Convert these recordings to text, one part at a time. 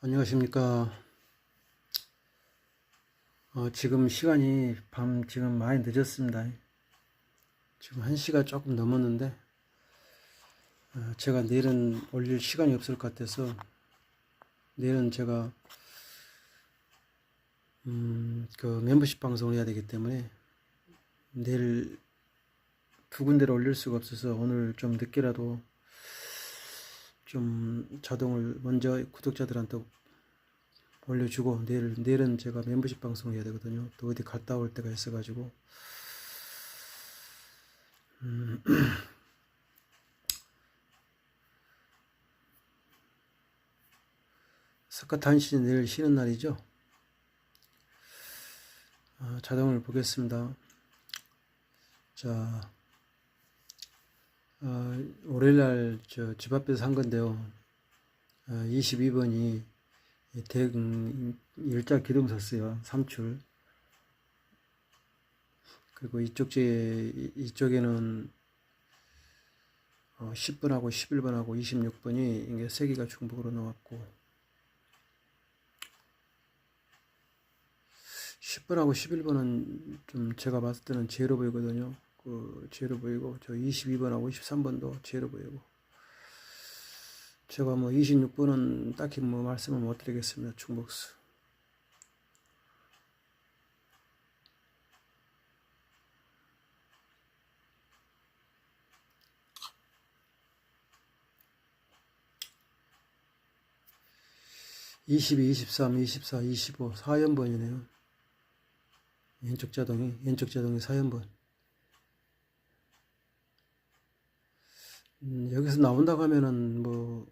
안녕하십니까. 어, 지금 시간이 밤 지금 많이 늦었습니다. 지금 1시가 조금 넘었는데, 어, 제가 내일은 올릴 시간이 없을 것 같아서, 내일은 제가, 음, 그 멤버십 방송을 해야 되기 때문에, 내일 두 군데를 올릴 수가 없어서 오늘 좀 늦게라도 좀 자동을 먼저 구독자들한테 올려주고 내일 내일은 제가 멤버십 방송을 해야 되거든요. 또 어디 갔다 올 때가 있어가지고 음, 스카탄 씨 내일 쉬는 날이죠. 아, 자동을 보겠습니다. 자. 어, 월요일날 저 집 앞에서 산 건데요. 어, 22번이 대 일자 기둥 섰어요. 3출. 그리고 이쪽 제 이쪽에는 어, 10번하고 11번하고 26번이 이게 세 개가 중복으로 나왔고 10번하고 11번은 좀 제가 봤을 때는 제로 보이거든요. 그 제로 보이고 저 22번하고 23번도 제로 보이고 제가 뭐 26번은 딱히 뭐 말씀을 못 드리겠습니다. 중복수. 이십이, 이십삼, 이십사, 이십오, 4연번이네요. 왼쪽 자동이, 왼쪽 자동이 4연번. 음, 여기서 나온다고 하면은 뭐,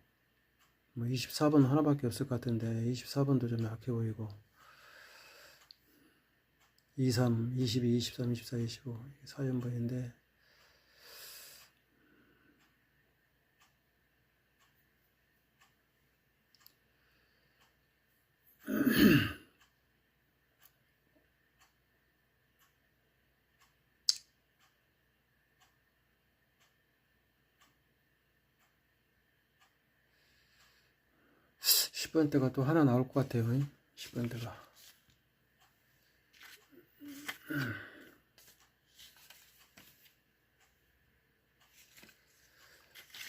뭐 24번 하나밖에 없을 것 같은데 24번도 좀 약해 보이고. 23, 22, 23, 24, 25 4연번인데 십번 대가 또 하나 나올 것 같아요. 10번 대가.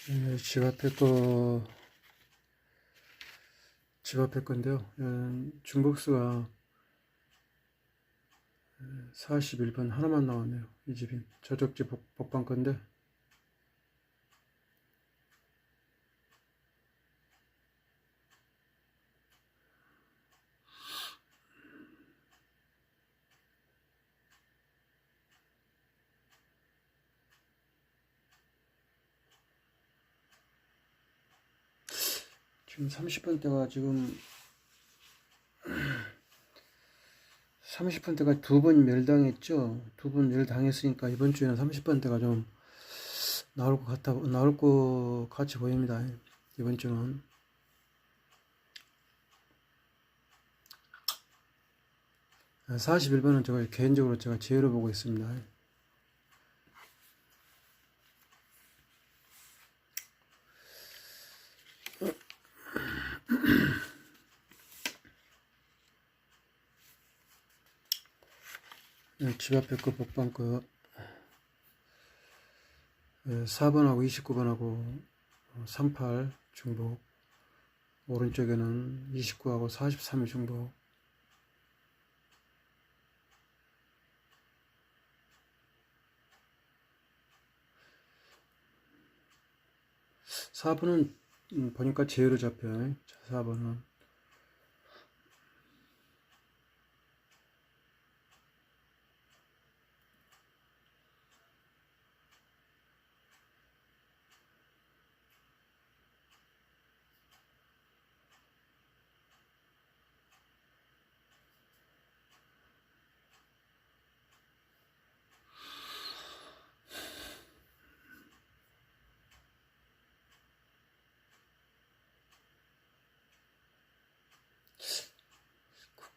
네, 집 앞에 거, 집 앞에 건데요. 음, 중복수가 41번 하나만 나왔네요. 이 집이. 저쪽 집 복- 복방 건데. 지금 30분 대가 지금 30분 대가 두 번 멸당했죠. 두 번 멸당했으니까 이번 주에는 30분 대가 좀 나올 것 같아 나올 것 같이 보입니다. 이번 주는 41번은 제가 개인적으로 제가 제외로 보고 있습니다. 집 앞에 거 복방 거 4번하고 29번하고 38 중복 오른쪽에는 29하고 43이 중복 4번은 음, 보니까 제외로 잡혀요. 4번은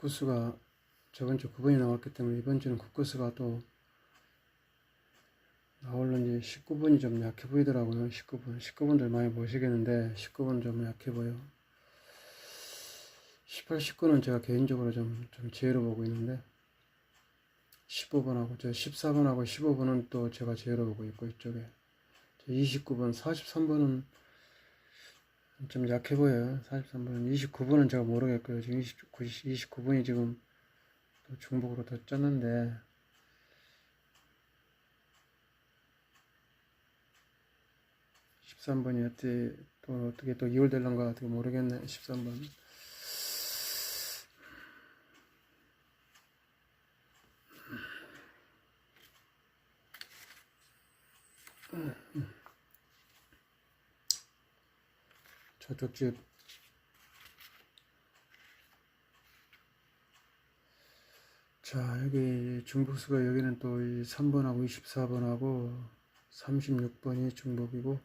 국구수가 저번 주 9번이 나왔기 때문에 이번 주는 국구수가 또 나올는지 19번이 좀 약해 보이더라고요. 19번. 19번들 많이 보시겠는데 19번 좀 약해 보여. 18, 19는 제가 개인적으로 좀, 좀 제외로 보고 있는데 15번하고 저 14번하고 15번은 또 제가 제외로 보고 있고 이쪽에 29번, 43번은 좀 약해 보여요. 43번은 29번은 제가 모르겠고요. 지금 29, 29번이 지금 또 중복으로 더 쪘는데 13번이 어떻게 또 어떻게 또 이월될런가 어떻게 모르겠네. 13번. 저쪽 집 자, 여기 중복수가 여기는 또 이 3번하고 24번하고 36번이 중복이고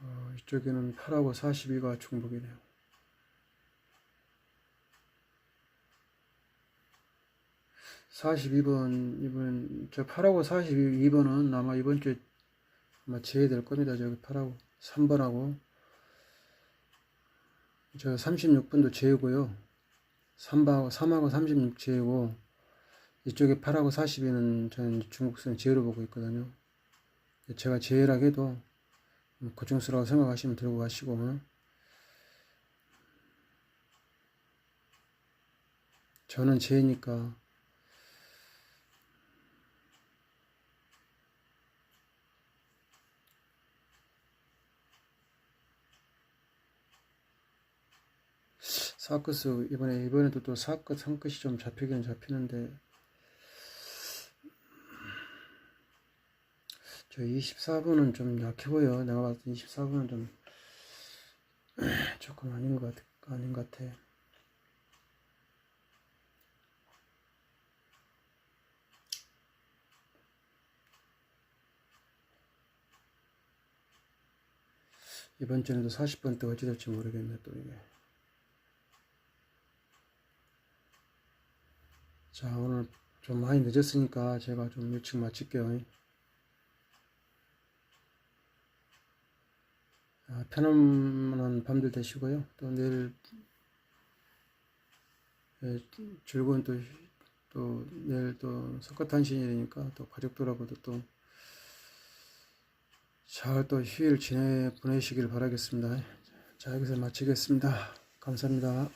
어, 이쪽에는 8하고 42가 중복이네요. 사십이 번 이번 저 8하고 42번은 아마 이번 주에 아마 제외될 겁니다. 저기 8하고 3번하고 저 36번도 제외고요. 3하고 3하고 36 제외고 이쪽에 8하고 42는 저는 중국선 제외로 보고 있거든요. 제가 제외라 해도 고중수라고 생각하시면 들고 가시고 어? 저는 제니까 사커스 이번에 이번에도 또 사커 상끝이 좀 잡히긴 잡히는데 저 24번은 좀 약해 보여. 내가 봤을 때 24번은 좀 조금 아닌 것 같아. 아닌 것 같아. 이번 주에도 40번 때 어찌 될지 모르겠네 또 이게. 자 오늘 좀 많이 늦었으니까 제가 좀 일찍 마칠게요. 아, 편안한 밤들 되시고요. 또 내일 예, 즐거운 또, 또 내일 또 석가탄신일이니까 또 가족들하고도 또 잘 또 휴일 지내 보내시길 바라겠습니다. 자 여기서 마치겠습니다. 감사합니다.